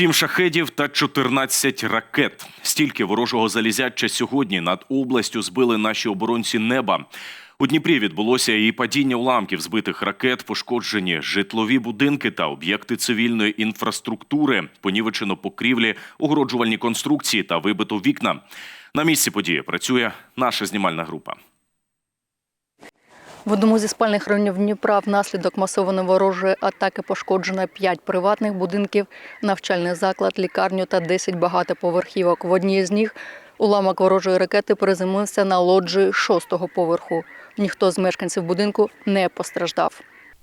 Сім шахедів та 14 ракет. Стільки ворожого залізяча сьогодні над областю збили наші оборонці неба. У Дніпрі відбулося і падіння уламків збитих ракет, пошкоджені житлові будинки та об'єкти цивільної інфраструктури, понівечено покрівлі, огороджувальні конструкції та вибито вікна. На місці події працює наша знімальна група. В одному зі спальних районів Дніпра внаслідок масованої ворожої атаки пошкоджено 5 приватних будинків, навчальний заклад, лікарню та 10 багатоповерхівок. В одній з них уламок ворожої ракети приземлився на лоджії шостого поверху. Ніхто з мешканців будинку не постраждав.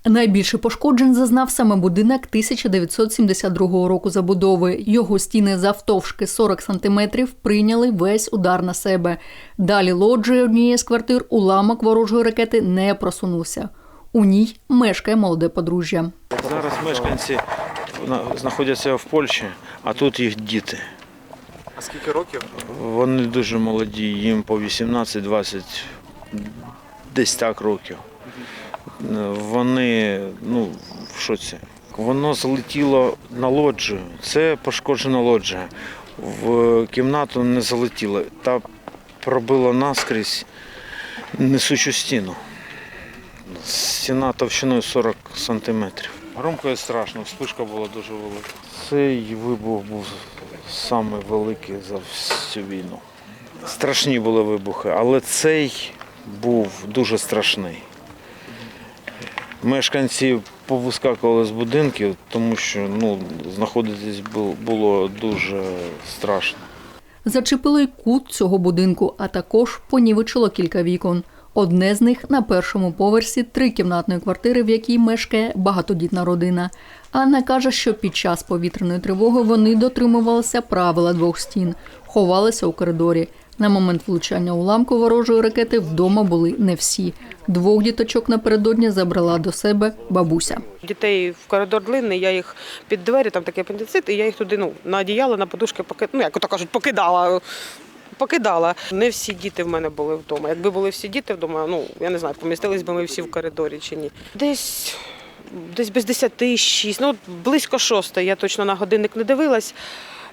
Найбільше пошкоджень зазнав саме будинок 1972 року забудови. Його стіни завтовшки 40 сантиметрів прийняли весь удар на себе. Далі лоджії однієї з квартир уламок ворожої ракети не просунувся. У ній мешкає молоде подружжя. Зараз мешканці знаходяться в Польщі, а тут їх діти. А скільки років? Вони дуже молоді, їм по 18-20, десь так років. Вони ну, в шоці. Воно залетіло на лоджію. Це пошкоджена лоджія. В кімнату не залетіло. Та пробило наскрізь несучу стіну. Стіна товщиною 40 сантиметрів. Громко і страшно, вспишка була дуже велика. Цей вибух був самий великий за всю війну. Страшні були вибухи, але цей був дуже страшний. Мешканці повискакували з будинків, тому що ну, знаходитись бу- було дуже страшно. Зачепило й кут цього будинку, а також понівечило кілька вікон. Одне з них на першому поверсі трикімнатної квартири, в якій мешкає багатодітна родина. Анна каже, що під час повітряної тривоги вони дотримувалися правила двох стін, ховалися у коридорі. На момент влучання уламку ворожої ракети вдома були не всі. Двох діточок напередодні забрала до себе бабуся. Дітей в коридор длинний, я їх під двері, там такий апендицит, і я їх туди ну, на одіяло, на подушки ну, як то кажуть, покидала. Покидала. Не всі діти в мене були вдома. Якби були всі діти вдома, ну я не знаю, помістились би ми всі в коридорі чи ні. Десь десь без 10, 6, ну близько шостої, я точно на годинник не дивилась.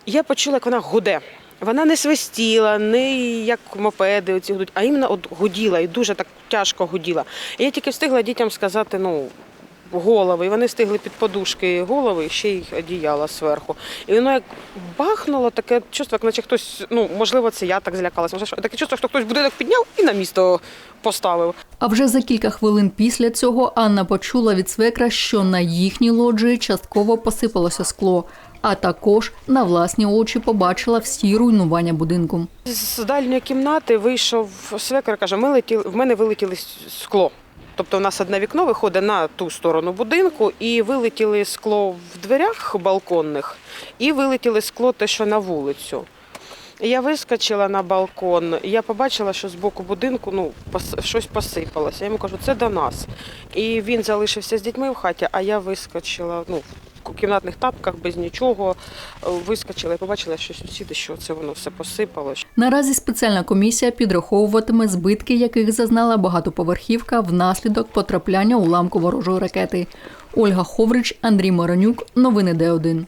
Я почула, як вона гуде. Вона не свистіла, не як мопеди оці гудуть, а іменно от гуділа і дуже так тяжко гуділа. І я тільки встигла дітям сказати, ну. Голови, і вони встигли під подушки голови і ще й одіяла зверху. І воно як бахнуло, таке чувство, як наче хтось, ну можливо, це я так злякалася. Може, таке чувство, що хтось будинок підняв і на місто поставив. А вже за кілька хвилин після цього Анна почула від свекра, що на їхній лоджії частково посипалося скло, а також на власні очі побачила всі руйнування будинку. З дальньої кімнати вийшов свекр, каже, ми летіли, в мене вилетіли скло. Тобто у нас одне вікно виходить на ту сторону будинку, і вилетіли скло в дверях балконних, і вилетіли скло те, що на вулицю. Я вискочила на балкон, я побачила, що з боку будинку ну, щось посипалося. Я йому кажу, це до нас. І він залишився з дітьми в хаті, а я вискочила ну, кімнатних тапках без нічого. е, Вискочила і побачила, що сусіди, що це воно все посипалося. Наразі спеціальна комісія підраховуватиме збитки, яких зазнала багатоповерхівка внаслідок потрапляння уламку ворожої ракети. Ольга Ховрич, Андрій Моронюк. Новини Д1.